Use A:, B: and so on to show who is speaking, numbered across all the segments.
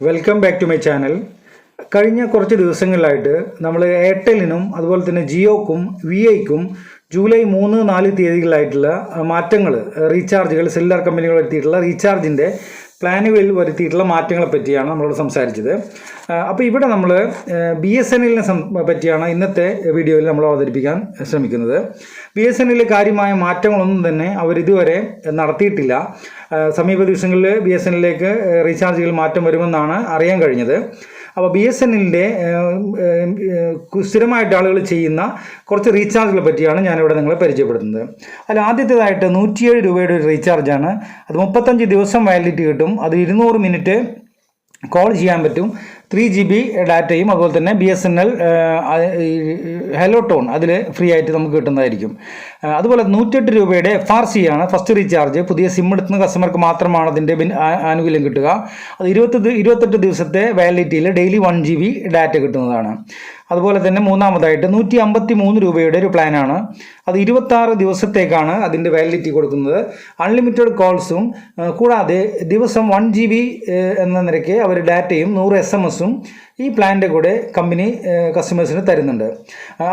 A: Welcome back to my channel കഴിഞ്ഞ കുറച്ച് ദിവസങ്ങളിലായിട്ട് നമ്മൾ എയർടെലിനും അതുപോലെ തന്നെ ജിയോക്കും വി ഐക്കും ജൂലൈ മൂന്ന് നാല് തീയതികളിലായിട്ടുള്ള മാറ്റങ്ങൾ റീചാർജുകൾ സെല്ലുലാർ കമ്പനികൾ വരുത്തിയിട്ടുള്ള റീചാർജിന്റെ പ്ലാനുകളിൽ വരുത്തിയിട്ടുള്ള മാറ്റങ്ങളെ പറ്റിയാണ് നമ്മളോട് സംസാരിച്ചത്. അപ്പോൾ ഇവിടെ നമ്മൾ ബി എസ് എൻ എല്ലിനെ പറ്റിയാണ് ഇന്നത്തെ വീഡിയോയിൽ നമ്മൾ അവതരിപ്പിക്കാൻ ശ്രമിക്കുന്നത്. ബി എസ് എൻ എല്ലിൽ കാര്യമായ മാറ്റങ്ങളൊന്നും തന്നെ അവർ ഇതുവരെ നടത്തിയിട്ടില്ല. സമീപ ദിവസങ്ങളിൽ ബി എസ് എൻ എല്ലിലേക്ക് റീചാർജുകൾ മാറ്റം വരുമെന്നാണ് അറിയാൻ കഴിഞ്ഞത്. അപ്പോൾ ബി എസ് എന്നിന്റെ സ്ഥിരമായിട്ട് ആളുകൾ ചെയ്യുന്ന കുറച്ച് റീചാർജുകളെ പറ്റിയാണ് ഞാനിവിടെ നിങ്ങളെ പരിചയപ്പെടുത്തുന്നത്. അതിൽ ആദ്യത്തേതായിട്ട് നൂറ്റിയേഴ് രൂപയുടെ ഒരു റീചാർജാണ്. അത് മുപ്പത്തഞ്ച് ദിവസം വാലിഡിറ്റി കിട്ടും. അത് ഇരുന്നൂറ് മിനിറ്റ് കോൾ ചെയ്യാൻ പറ്റും. ത്രീ ജി ബി ഡാറ്റയും അതുപോലെ തന്നെ B S N L hello tone അതിൽ ഫ്രീ ആയിട്ട് നമുക്ക് കിട്ടുന്നതായിരിക്കും. അതുപോലെ നൂറ്റെട്ട് രൂപയുടെ എഫ് ആർ സി ആണ് ഫസ്റ്റ് റീചാർജ് പുതിയ സിം എടുക്കുന്ന കസ്റ്റമർക്ക് മാത്രമാണ് അതിന്റെ ആനുകൂല്യം കിട്ടുക. അത് ഇരുപത്തി ഇരുപത്തെട്ട് ദിവസത്തെ വാലിഡിറ്റിയിൽ daily one G B data കിട്ടുന്നതാണ്. അതുപോലെ തന്നെ മൂന്നാമതായിട്ട് നൂറ്റി അമ്പത്തി മൂന്ന് രൂപയുടെ ഒരു പ്ലാനാണ് അത് ഇരുപത്താറ് ദിവസത്തേക്കാണ് അതിന്റെ വാലിഡിറ്റി കൊടുക്കുന്നത്. അൺലിമിറ്റഡ് കോൾസും കൂടാതെ ദിവസം വൺ ജി ബി എന്ന നിരക്ക് അവർ ഡാറ്റയും നൂറ് എസ് എം ഈ പ്ലാനിന്റെ കൂടെ കമ്പനി കസ്റ്റമേഴ്സിന് തരുന്നുണ്ട്.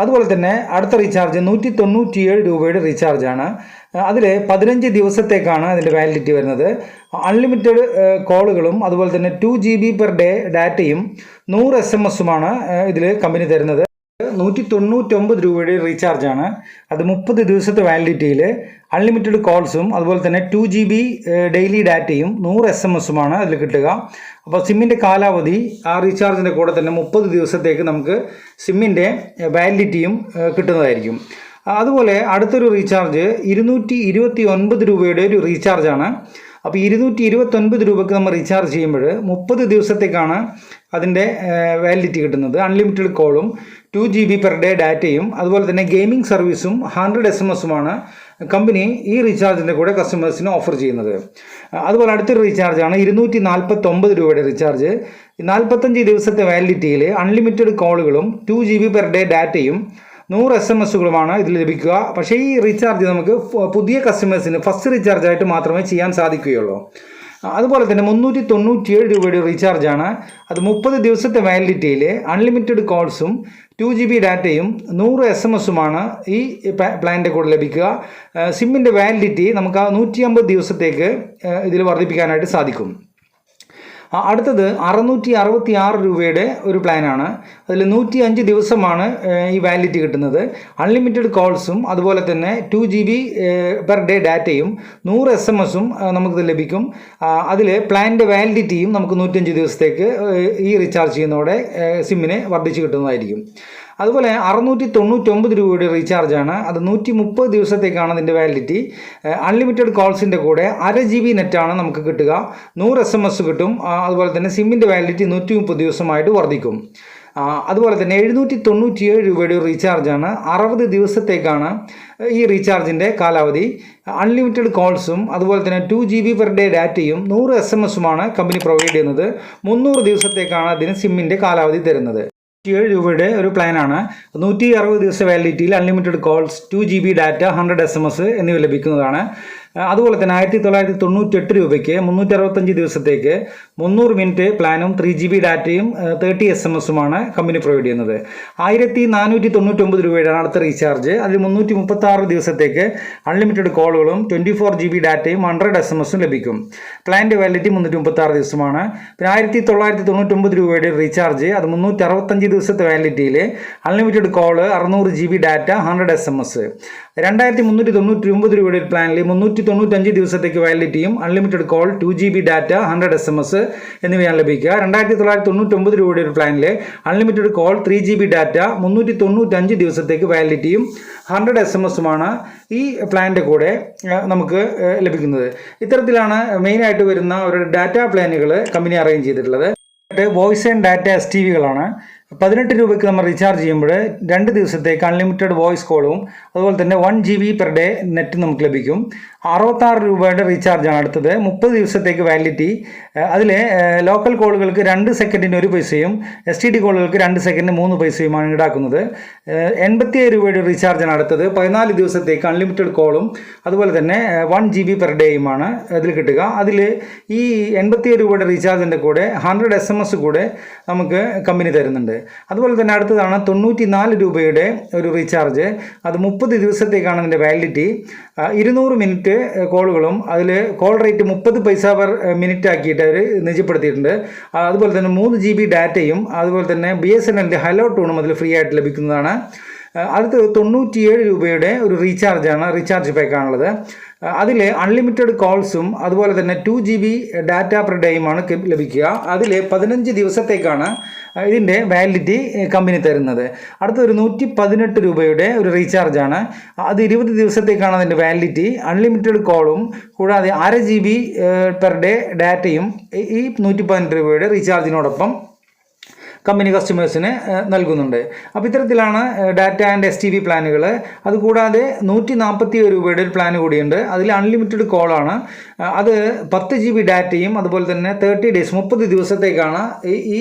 A: അതുപോലെ തന്നെ അടുത്ത റീചാർജ് നൂറ്റി തൊണ്ണൂറ്റിയേഴ് രൂപയുടെ റീചാർജാണ് അതിൽ പതിനഞ്ച് ദിവസത്തേക്കാണ് അതിന്റെ വാലിഡിറ്റി വരുന്നത്. അൺലിമിറ്റഡ് കോളുകളും അതുപോലെ തന്നെ two G B per day ഡാറ്റയും നൂറ് എസ് എം എസുമാണ് ഇതിൽ കമ്പനി തരുന്നത്. നൂറ്റി തൊണ്ണൂറ്റൊമ്പത് രൂപയുടെ റീചാർജാണ് അത് മുപ്പത് ദിവസത്തെ വാലിഡിറ്റിയിൽ അൺലിമിറ്റഡ് കോൾസും അതുപോലെ തന്നെ ടു ജി ബി ഡെയിലി ഡാറ്റയും നൂറ് എസ് എം എസുമാണ് അതിൽ കിട്ടുക. അപ്പോൾ സിമ്മിന്റെ കാലാവധി ആ റീചാർജിന്റെ കൂടെ തന്നെ മുപ്പത് ദിവസത്തേക്ക് നമുക്ക് സിമ്മിന്റെ വാലിഡിറ്റിയും കിട്ടുന്നതായിരിക്കും. അതുപോലെ അടുത്തൊരു റീചാർജ് ഇരുന്നൂറ്റി ഇരുപത്തി ഒൻപത് രൂപയുടെ ഒരു റീചാർജാണ് അപ്പോൾ ഇരുന്നൂറ്റി ഇരുപത്തൊൻപത് രൂപയ്ക്ക് നമ്മൾ റീചാർജ് ചെയ്യുമ്പോൾ മുപ്പത് ദിവസത്തേക്കാണ് അതിന്റെ വാലിഡിറ്റി കിട്ടുന്നത്. അൺലിമിറ്റഡ് കോളും two G B per day ഡാറ്റയും അതുപോലെ തന്നെ ഗെയിമിംഗ് സർവീസും ഹൺഡ്രഡ് എസ് എം എസുമാണ് കമ്പനി ഈ റീചാർജിന്റെ കൂടെ കസ്റ്റമേഴ്സിന് ഓഫർ ചെയ്യുന്നത്. അതുപോലെ അടുത്തൊരു റീചാർജാണ് ഇരുന്നൂറ്റി നാൽപ്പത്തൊമ്പത് രൂപയുടെ റീചാർജ് നാൽപ്പത്തഞ്ച് ദിവസത്തെ വാലിഡിറ്റിയിൽ unlimited കോളുകളും two G B per day ഡാറ്റയും നൂറ് എസ് എം എസുകളുമാണ് ഇതിൽ ലഭിക്കുക. പക്ഷേ ഈ റീചാർജ് നമുക്ക് പുതിയ കസ്റ്റമേഴ്സിന് ഫസ്റ്റ് റീചാർജായിട്ട് മാത്രമേ ചെയ്യാൻ സാധിക്കുകയുള്ളൂ. അതുപോലെ തന്നെ മുന്നൂറ്റി തൊണ്ണൂറ്റിയേഴ് രൂപയുടെ റീചാർജാണ് അത് മുപ്പത് ദിവസത്തെ വാലിഡിറ്റിയിൽ അൺലിമിറ്റഡ് കോൾസും ടു ജി ബി ഡാറ്റയും നൂറ് എസ് എം എസുമാണ് ഈ പ്ലാനിന്റെ കൂടെ ലഭിക്കുക. സിമ്മിന്റെ വാലിഡിറ്റി നമുക്ക് ആ നൂറ്റി അമ്പത് ദിവസത്തേക്ക് ഇതിൽ വർദ്ധിപ്പിക്കാനായിട്ട് സാധിക്കും. അടുത്തത് അറുന്നൂറ്റി അറുപത്തി ആറ് രൂപയുടെ ഒരു പ്ലാനാണ്. അതിൽ നൂറ്റി അഞ്ച് ദിവസമാണ് ഈ വാലിഡിറ്റി കിട്ടുന്നത്. അൺലിമിറ്റഡ് കോൾസും അതുപോലെ തന്നെ two G B per day ഡാറ്റയും നൂറ് എസ് എം എസും നമുക്കിത് ലഭിക്കും. അതിൽ പ്ലാനിന്റെ വാലിഡിറ്റിയും നമുക്ക് നൂറ്റഞ്ച് ദിവസത്തേക്ക് ഈ റീചാർജ് ചെയ്യുന്നതോടെ സിമ്മിനെ വർദ്ധിച്ച് കിട്ടുന്നതായിരിക്കും. അതുപോലെ അറുന്നൂറ്റി തൊണ്ണൂറ്റൊമ്പത് രൂപയുടെ റീചാർജാണ് അത് നൂറ്റി മുപ്പത് ദിവസത്തേക്കാണ് അതിന്റെ വാലിഡിറ്റി അൺലിമിറ്റഡ് കോൾസിന്റെ കൂടെ അര ജി ബി നെറ്റാണ് നമുക്ക് കിട്ടുക. നൂറ് എസ് എം എസ് കിട്ടും. അതുപോലെ തന്നെ സിമ്മിന്റെ വാലിഡിറ്റി നൂറ്റി മുപ്പത് ദിവസമായിട്ട് വർദ്ധിക്കും. അതുപോലെ തന്നെ എഴുന്നൂറ്റി തൊണ്ണൂറ്റിയേഴ് രൂപയുടെ റീചാർജാണ് അറുപത് ദിവസത്തേക്കാണ് ഈ റീചാർജിന്റെ കാലാവധി. അൺലിമിറ്റഡ് കോൾസും അതുപോലെ തന്നെ two G B per day ഡാറ്റയും നൂറ് എസ് എം എസുമാണ് കമ്പനി പ്രൊവൈഡ് ചെയ്യുന്നത്. മുന്നൂറ് ദിവസത്തേക്കാണ് അതിന് സിമ്മിന്റെ കാലാവധി തരുന്നത്. ഏഴ് രൂപയുടെ ഒരു പ്ലാനാണ് നൂറ്റി അറുപത് ദിവസ വാലിഡിറ്റിയിൽ unlimited calls two G B data hundred S M S എന്നിവ ലഭിക്കുന്നതാണ്. അതുപോലെ തന്നെ ആയിരത്തി തൊള്ളായിരത്തി തൊണ്ണൂറ്റെട്ട് രൂപയ്ക്ക് മുന്നൂറ്റി അറുപത്തഞ്ച് ദിവസത്തേക്ക് മുന്നൂറ് മിനിറ്റ് പ്ലാനും ത്രീ ജി ബി ഡാറ്റയും തേർട്ടി എസ് എം എസുമാണ് കമ്പനി പ്രൊവൈഡ് ചെയ്യുന്നത് ആയിരത്തി നാനൂറ്റി തൊണ്ണൂറ്റൊമ്പത് രൂപയുടെ അടുത്ത റീചാർജ് അതിൽ മുന്നൂറ്റി മുപ്പത്തി ആറ് ദിവസത്തേക്ക് അൺലിമിറ്റഡ് കോളുകളും ട്വന്റി ഫോർ ജി ബി ഡാറ്റയും ഹൺഡ്രഡ് എസ് എം എസും ലഭിക്കും. പ്ലാന്റെ വാലിഡിറ്റി മുന്നൂറ്റി മുപ്പത്തി ആറ് ദിവസമാണ്. പിന്നെ ആയിരത്തി തൊള്ളായിരത്തി തൊണ്ണൂറ്റൊമ്പത് രൂപയുടെ റീചാർജ് അത് മുന്നൂറ്റി അറുപത്തഞ്ച് ദിവസത്തെ വാലിഡിറ്റിയിൽ അൺലിമിറ്റഡ് കോൾ അറുന്നൂറ് G B data hundred S M S രണ്ടായിരത്തി മുന്നൂറ്റി തൊണ്ണൂറ്റി ഒമ്പത് രൂപയുടെ പ്ലാനിൽ മുന്നൂറ്റി തൊണ്ണൂറ്റഞ്ച് ദിവസത്തേക്ക് വാലിഡിറ്റിയും unlimited call two G B data hundred S M S എന്നിവയാണ് ലഭിക്കുക. രണ്ടായിരത്തി തൊള്ളായിരത്തി തൊണ്ണൂറ്റൊമ്പത് രൂപയുടെ ഒരു പ്ലാനിലെ unlimited call three G B data മുന്നൂറ്റി തൊണ്ണൂറ്റഞ്ച് ദിവസത്തേക്ക് വാലിഡിറ്റിയും ഹൺഡ്രഡ് എസ് എം എസുമാണ് ഈ പ്ലാനിന്റെ കൂടെ നമുക്ക് ലഭിക്കുന്നത്. ഇത്തരത്തിലാണ് മെയിനായിട്ട് വരുന്ന ഒരു ഡാറ്റ പ്ലാനുകൾ കമ്പനി അറേഞ്ച് ചെയ്തിട്ടുള്ളത്. Voice and data S T വികളാണ് പതിനെട്ട് രൂപയ്ക്ക് നമ്മൾ റീചാർജ് ചെയ്യുമ്പോൾ രണ്ട് ദിവസത്തേക്ക് അൺലിമിറ്റഡ് വോയിസ് കോളും അതുപോലെ തന്നെ one G B per day net നമുക്ക് ലഭിക്കും. അറുപത്താറ് രൂപയുടെ റീചാർജാണ് അടുത്തത്. മുപ്പത് ദിവസത്തേക്ക് വാലിഡിറ്റി അതിൽ ലോക്കൽ കോളുകൾക്ക് രണ്ട് സെക്കൻഡിന് ഒരു പൈസയും എസ് ടി ഡി കോളുകൾക്ക് രണ്ട് സെക്കൻഡിന് മൂന്ന് പൈസയുമാണ് ഈടാക്കുന്നത്. എൺപത്തിയേഴ് രൂപയുടെ റീചാർജാണ് അടുത്തത്. പതിനാല് ദിവസത്തേക്ക് അൺലിമിറ്റഡ് കോളും അതുപോലെ തന്നെ വൺ ജി ബി പെർ ഡേയുമാണ് അതിൽ കിട്ടുക. അതിൽ ഈ എൺപത്തിയേഴ് രൂപയുടെ റീചാർജിന്റെ കൂടെ ഹൺഡ്രഡ് എസ് എം എസ് കൂടെ നമുക്ക് കമ്പനി തരുന്നുണ്ട്. അതുപോലെ തന്നെ അടുത്തതാണ് തൊണ്ണൂറ്റി നാല് രൂപയുടെ ഒരു റീചാർജ്. അത് മുപ്പത് ദിവസത്തേക്കാണ് അതിന്റെ വാലിഡിറ്റി ഇരുന്നൂറ് മിനിറ്റ് കോളുകളും അതിൽ കോൾ റേറ്റ് മുപ്പത് പൈസ പെർ മിനിറ്റ് ആക്കിയിട്ട് അവർ നിജപ്പെടുത്തിയിട്ടുണ്ട്. അതുപോലെ തന്നെ മൂന്ന് ജി ബി ഡാറ്റയും അതുപോലെ തന്നെ ബി എസ് എൻ എല്ലിന്റെ ഹലോ ടൂണും അതിൽ ഫ്രീ ആയിട്ട് ലഭിക്കുന്നതാണ്. അടുത്ത് തൊണ്ണൂറ്റിയേഴ് രൂപയുടെ ഒരു റീചാർജാണ് റീചാർജ് പാക്കാണുള്ളത് അതിൽ അൺലിമിറ്റഡ് കോൾസും അതുപോലെ തന്നെ two G B data per ഡേയുമാണ് ലഭിക്കുക. അതിൽ പതിനഞ്ച് ദിവസത്തേക്കാണ് ഇതിന്റെ വാലിഡിറ്റി കമ്പനി തരുന്നത്. അടുത്തൊരു നൂറ്റി പതിനെട്ട് രൂപയുടെ ഒരു റീചാർജാണ് അത് ഇരുപത് ദിവസത്തേക്കാണ് അതിന്റെ വാലിഡിറ്റി അൺലിമിറ്റഡ് കോളും കൂടാതെ അര ജി ബി പെർ ഡേ ഡാറ്റയും ഈ നൂറ്റി പതിനെട്ട് രൂപയുടെ റീചാർജിനോടൊപ്പം കമ്പനി കസ്റ്റമേഴ്സിന് നൽകുന്നുണ്ട്. അപ്പോൾ ഇത്തരത്തിലാണ് data and S T V പ്ലാനുകൾ അതുകൂടാതെ നൂറ്റി നാൽപ്പത്തി രൂപയുടെ ഒരു പ്ലാൻ കൂടിയുണ്ട്. അതിൽ അൺലിമിറ്റഡ് കോളാണ്. അത് പത്ത് ജി ബി ഡാറ്റയും അതുപോലെ തന്നെ തേർട്ടി ഡേയ്സ് മുപ്പത് ദിവസത്തേക്കാണ് ഈ ഈ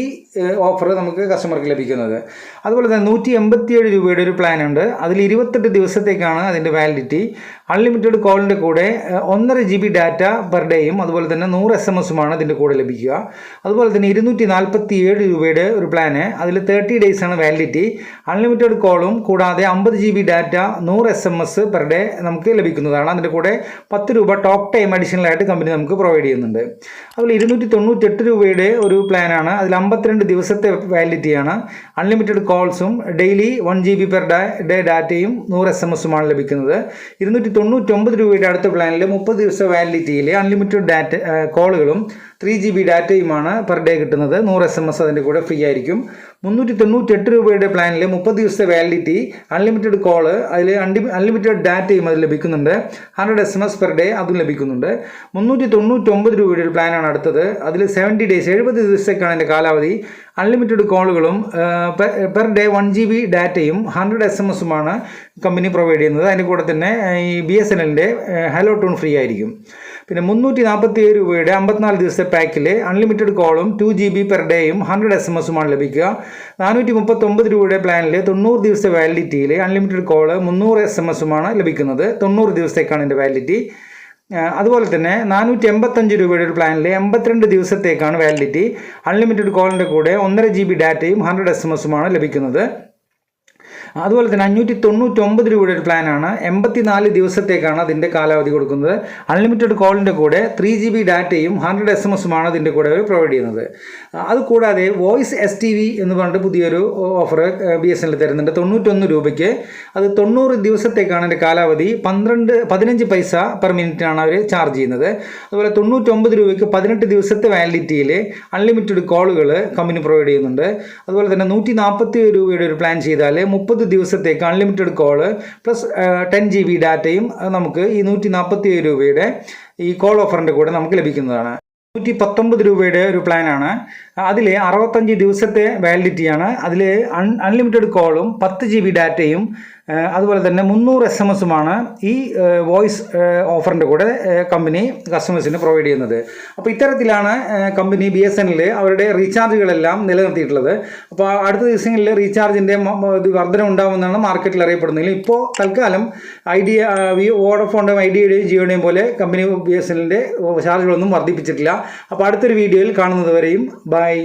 A: ഓഫർ നമുക്ക് കസ്റ്റമർക്ക് ലഭിക്കുന്നത്. അതുപോലെ തന്നെ നൂറ്റി എൺപത്തിയേഴ് രൂപയുടെ ഒരു പ്ലാൻ ഉണ്ട്. അതിൽ ഇരുപത്തെട്ട് ദിവസത്തേക്കാണ് അതിന്റെ വാലിഡിറ്റി അൺലിമിറ്റഡ് കോളിന്റെ കൂടെ ഒന്നര ജി ബി ഡാറ്റ പെർ ഡേയും അതുപോലെ തന്നെ നൂറ് എസ് എം എസുമാണ് ഇതിന്റെ കൂടെ ലഭിക്കുക. അതുപോലെ തന്നെ ഇരുന്നൂറ്റി നാൽപ്പത്തി ഏഴ് രൂപയുടെ ഒരു പ്ലാന് അതിൽ തേർട്ടി ഡേയ്സ് ആണ് വാലിഡിറ്റി അൺലിമിറ്റഡ് കോളും കൂടാതെ അമ്പത് ജി ബി ഡാറ്റ നൂറ് S M S per day നമുക്ക് ലഭിക്കുന്നതാണ്. അതിന്റെ കൂടെ പത്ത് രൂപ ടോക്ക് ടൈം അഡീഷണൽ ആയിട്ട് കമ്പനി നമുക്ക് പ്രൊവൈഡ് ചെയ്യുന്നുണ്ട്. അതുപോലെ ഇരുന്നൂറ്റി തൊണ്ണൂറ്റെട്ട് രൂപയുടെ ഒരു പ്ലാനാണ് അതിൽ അമ്പത്തിരണ്ട് ദിവസത്തെ വാലിഡിറ്റിയാണ് unlimited കോൾസും daily one G B per day ഡാറ്റയും നൂറ് എസ് എം എസുമാണ് ലഭിക്കുന്നത്. ഇരുന്നൂറ്റി തൊണ്ണൂറ്റൊമ്പത് രൂപയുടെ അടുത്ത പ്ലാനിൽ മുപ്പത് ദിവസ വാലിഡിറ്റിയിൽ അൺലിമിറ്റഡ് ഡാറ്റ കോളുകളും ത്രീ ജി ബി ഡാറ്റയുമാണ് പെർ ഡേ കിട്ടുന്നത്. നൂറ് എസ് എം എസ് അതിന്റെ കൂടെ ഫ്രീ ആയിരിക്കും. മുന്നൂറ്റി തൊണ്ണൂറ്റെട്ട് രൂപയുടെ പ്ലാനിൽ മുപ്പത് ദിവസത്തെ വാലിഡിറ്റി അൺലിമിറ്റഡ് കോൾ അതിൽ അൺലിമിറ്റഡ് ഡാറ്റയും അത് ലഭിക്കുന്നുണ്ട്. Hundred S M S per day അതും ലഭിക്കുന്നുണ്ട്. മുന്നൂറ്റി തൊണ്ണൂറ്റൊമ്പത് രൂപയുടെ ഒരു പ്ലാനാണ് അടുത്തത്. അതിൽ സെവന്റി ഡേയ്സ് എഴുപത് ദിവസത്തേക്കാണ് അതിന്റെ കാലാവധി. Unlimited കോളുകളും per day one G B ഡാറ്റയും ഹൺഡ്രഡ് എസ് എം എസുമാണ് കമ്പനി പ്രൊവൈഡ് ചെയ്യുന്നത്. അതിന്റെ കൂടെ തന്നെ ഈ ബി എസ് എൻ എല്ലിന്റെ ഹലോ ടൂൺ ഫ്രീ ആയിരിക്കും. പിന്നെ മുന്നൂറ്റി നാൽപ്പത്തി ഏഴ് രൂപയുടെ അമ്പത്തിനാല് ദിവസത്തെ പാക്കിൽ അൺലിമിറ്റഡ് കോളും ടു ജി ബി പെർ ഡേയും ഹൺഡ്രഡ് എസ് എം എസുമാണ് ലഭിക്കുക. നാനൂറ്റി മുപ്പത്തൊമ്പത് രൂപയുടെ പ്ലാനിൽ തൊണ്ണൂറ് ദിവസത്തെ വാലിഡിറ്റിയിൽ അൺലിമിറ്റഡ് കോൾ മുന്നൂറ് എസ് എം എസുമാണ് ലഭിക്കുന്നത്. തൊണ്ണൂറ് ദിവസത്തേക്കാണ് എന്റെ വാലിഡിറ്റി അതുപോലെ തന്നെ നാനൂറ്റി എൺപത്തഞ്ച് രൂപയുടെ ഒരു പ്ലാനിൽ എൺപത്തിരണ്ട് ദിവസത്തേക്കാണ് വാലിഡിറ്റി അൺലിമിറ്റഡ് കോളിന്റെ കൂടെ ഒന്നര ജി ബി ഡാറ്റയും ഹൺഡ്രഡ് എസ് എം എസുമാണ് ലഭിക്കുന്നത്. അതുപോലെ തന്നെ അഞ്ഞൂറ്റി തൊണ്ണൂറ്റൊമ്പത് രൂപയുടെ ഒരു പ്ലാനാണ് എൺപത്തിനാല് ദിവസത്തേക്കാണ് അതിന്റെ കാലാവധി കൊടുക്കുന്നത്. അൺലിമിറ്റഡ് കോളിന്റെ കൂടെ ത്രീ ജി ബി ഡാറ്റയും ഹൺഡ്രഡ് എസ് എം എസുമാണ് അതിന്റെ കൂടെ അവർ പ്രൊവൈഡ് ചെയ്യുന്നത്. അത് കൂടാതെ വോയിസ് എസ് ടി വി എന്ന് പറഞ്ഞിട്ട് പുതിയൊരു offer B S N L തരുന്നുണ്ട്. തൊണ്ണൂറ്റൊന്ന് രൂപയ്ക്ക്. അത് തൊണ്ണൂറ് ദിവസത്തേക്കാണ് അതിന്റെ കാലാവധി. പന്ത്രണ്ട് പതിനഞ്ച് പൈസ പെർ മിനിറ്റാണ് അവർ ചാർജ് ചെയ്യുന്നത്. അതുപോലെ തൊണ്ണൂറ്റൊമ്പത് രൂപയ്ക്ക് പതിനെട്ട് ദിവസത്തെ വാലിഡിറ്റിയിൽ അൺലിമിറ്റഡ് കോളുകൾ കമ്പനി പ്രൊവൈഡ് ചെയ്യുന്നുണ്ട്. അതുപോലെ തന്നെ നൂറ്റി നാൽപ്പത്തി രൂപയുടെ ഒരു പ്ലാൻ ചെയ്താൽ മുപ്പത് ദിവസത്തേക്ക് unlimited call plus ten G B ഡാറ്റയും നമുക്ക് ഈ നൂറ്റി നാൽപ്പത്തി ഏഴ് രൂപയുടെ ഈ കോൾ ഓഫറിന്റെ കൂടെ നമുക്ക് ലഭിക്കുന്നതാണ്. നൂറ്റി പത്തൊമ്പത് രൂപയുടെ ഒരു പ്ലാനാണ് അതിൽ അറുപത്തഞ്ച് ദിവസത്തെ വാലിഡിറ്റിയാണ് അതിൽ അൺ അൺലിമിറ്റഡ് കോളും പത്ത് ജി ബി ഡാറ്റയും അതുപോലെ തന്നെ മുന്നൂറ് എസ് എം എസുമാണ് ഈ വോയിസ് ഓഫറിന്റെ കൂടെ കമ്പനി കസ്റ്റമേഴ്സിന് പ്രൊവൈഡ് ചെയ്യുന്നത്. അപ്പോൾ ഇത്തരത്തിലാണ് കമ്പനി ബി എസ് എൻ അവരുടെ റീചാർജുകളെല്ലാം നിലനിർത്തിയിട്ടുള്ളത്. അപ്പോൾ അടുത്ത ദിവസങ്ങളിൽ റീചാർജിന്റെ വർധന ഉണ്ടാകുമെന്നാണ് മാർക്കറ്റിൽ അറിയപ്പെടുന്നത് ഇപ്പോൾ തൽക്കാലം ഐഡിയ വോഡഫോണിന്റെയും ഐഡിയയുടെയും ജിയോയുടെയും പോലെ കമ്പനി ബി എസ് എല്ലിന്റെ ചാർജുകളൊന്നും വർദ്ധിപ്പിച്ചിട്ടില്ല. അപ്പോൾ അടുത്തൊരു വീഡിയോയിൽ കാണുന്നത് വരെയും ബൈ.